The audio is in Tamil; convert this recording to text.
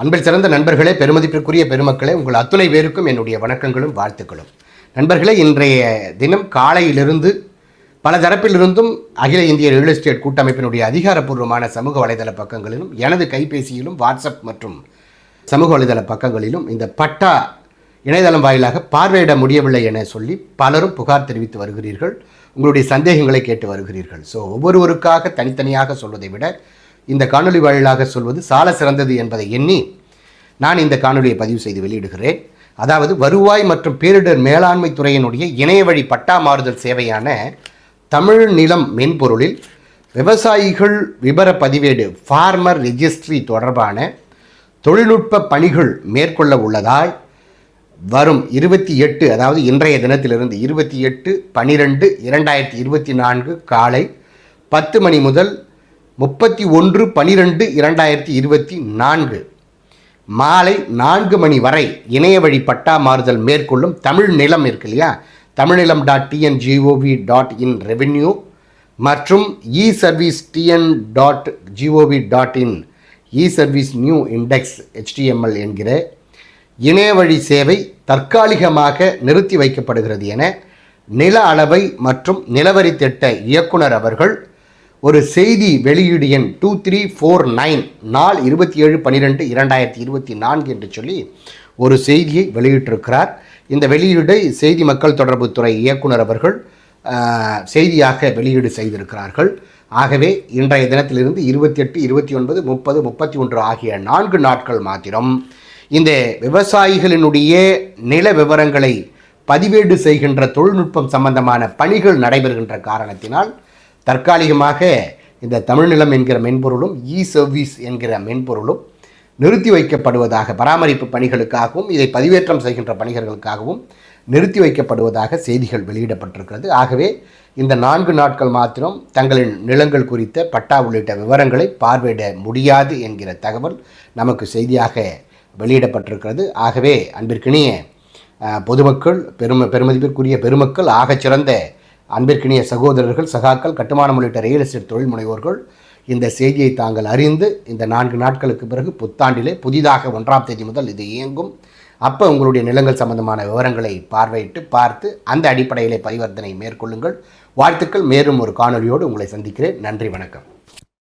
அன்பில் சிறந்த நண்பர்களே பெருமதிப்பிற்குரிய பெருமக்களே உங்கள் அத்துணை பேருக்கும் என்னுடைய வணக்கங்களும் வாழ்த்துக்களும். நண்பர்களே இன்றைய தினம் காலையிலிருந்து பல தரப்பிலிருந்தும் அகில இந்திய ரியல் எஸ்டேட் கூட்டமைப்பினுடைய அதிகாரப்பூர்வமான சமூக வலைதள பக்கங்களிலும் எனது கைபேசியிலும் வாட்ஸ்அப் மற்றும் சமூக வலைதள பக்கங்களிலும் இந்த பட்டா இணையதளம் வாயிலாக பார்வையிட முடியவில்லை என சொல்லி பலரும் புகார் தெரிவித்து வருகிறீர்கள். உங்களுடைய சந்தேகங்களை கேட்டு வருகிறீர்கள். ஸோ ஒவ்வொருவருக்காக தனித்தனியாக சொல்வதை விட இந்த காணொளி வாயிலாக சொல்வது சால சிறந்தது என்பதை எண்ணி நான் இந்த காணொலியை பதிவு செய்து வெளியிடுகிறேன். அதாவது வருவாய் மற்றும் பேரிடர் மேலாண்மை துறையினுடைய இணையவழி பட்டா மாறுதல் சேவையான தமிழ் நிலம் மென்பொருளில் விவசாயிகள் விபர பதிவேடு ஃபார்மர் ரெஜிஸ்ட்ரி தொடர்பான தொழில்நுட்ப பணிகள் மேற்கொள்ள உள்ளதாய் வரும் இருபத்தி எட்டு அதாவது இன்றைய தினத்திலிருந்து இருபத்தி எட்டு பனிரெண்டு இரண்டாயிரத்தி இருபத்தி நான்கு காலை பத்து மணி முதல் முப்பத்தி ஒன்று பனிரெண்டு இரண்டாயிரத்தி இருபத்தி நான்கு. மாலை நான்கு மணி வரை இணைய வழி பட்டா மாறுதல் மேற்கொள்ளும் தமிழ் நிலம் இருக்கு இல்லையா? Tamilnilam dot T N G O V dot in revenue மற்றும் e service T N dot G O V dot in e service new index HTML என்கிற இணையவழி சேவை தற்காலிகமாக நிறுத்தி வைக்கப்படுகிறது என நில அளவை மற்றும் நிலவரி திட்ட இயக்குனர் அவர்கள் ஒரு செய்தி வெளியீடு எண் டூ த்ரீ ஃபோர் நைன் நாள் இருபத்தி ஏழு பன்னிரெண்டு இரண்டாயிரத்தி இருபத்தி நான்கு என்று சொல்லி ஒரு செய்தியை வெளியிட்டிருக்கிறார். இந்த வெளியீடை செய்தி மக்கள் தொடர்புத்துறை இயக்குனர் அவர்கள் செய்தியாக வெளியீடு செய்திருக்கிறார்கள். ஆகவே இன்றைய தினத்திலிருந்து இருபத்தி எட்டு இருபத்தி ஒன்பது முப்பது முப்பத்தி ஒன்று ஆகிய நான்கு நாட்கள் மாத்திரம் இந்த விவசாயிகளினுடைய நில விவரங்களை பதிவேடு செய்கின்ற தொழில்நுட்பம் சம்பந்தமான பணிகள் நடைபெறுகின்ற காரணத்தினால் தற்காலிகமாக இந்த தமிழ்நிலம் என்கிற மென்பொருளும் இ சர்வீஸ் என்கிற மென்பொருளும் நிறுத்தி வைக்கப்படுவதாக பராமரிப்பு பணிகளுக்காகவும் இதை பதிவேற்றம் செய்கின்ற பணிகர்களுக்காகவும் நிறுத்தி வைக்கப்படுவதாக செய்திகள் வெளியிடப்பட்டிருக்கிறது. ஆகவே இந்த நான்கு நாட்கள் மாத்திரம் தங்களின் நிலங்கள் குறித்த பட்டா உள்ளிட்ட விவரங்களை பார்வையிட முடியாது என்கிற தகவல் நமக்கு செய்தியாக வெளியிடப்பட்டிருக்கிறது. ஆகவே அன்பிற்கினிய பொதுமக்கள் பெரும பெருமதிப்பிற்குரிய பெருமக்கள் ஆகச்சிறந்த அன்பிற்கினிய சகோதரர்கள் சகாக்கள் கட்டுமானம் உள்ளிட்ட ரியல் எஸ்டேட் தொழில் முனைவோர்கள் இந்த செய்தியை தாங்கள் அறிந்து இந்த நான்கு நாட்களுக்கு பிறகு புத்தாண்டிலே புதிதாக ஒன்றாம் தேதி முதல் இது இயங்கும். அப்போ உங்களுடைய நிலங்கள் சம்பந்தமான விவரங்களை பார்வையிட்டு பார்த்து அந்த அடிப்படையிலே பரிவர்த்தனை மேற்கொள்ளுங்கள். வாழ்த்துக்கள். மேலும் ஒரு காணொளியோடு உங்களை சந்திக்கிறேன். நன்றி வணக்கம்.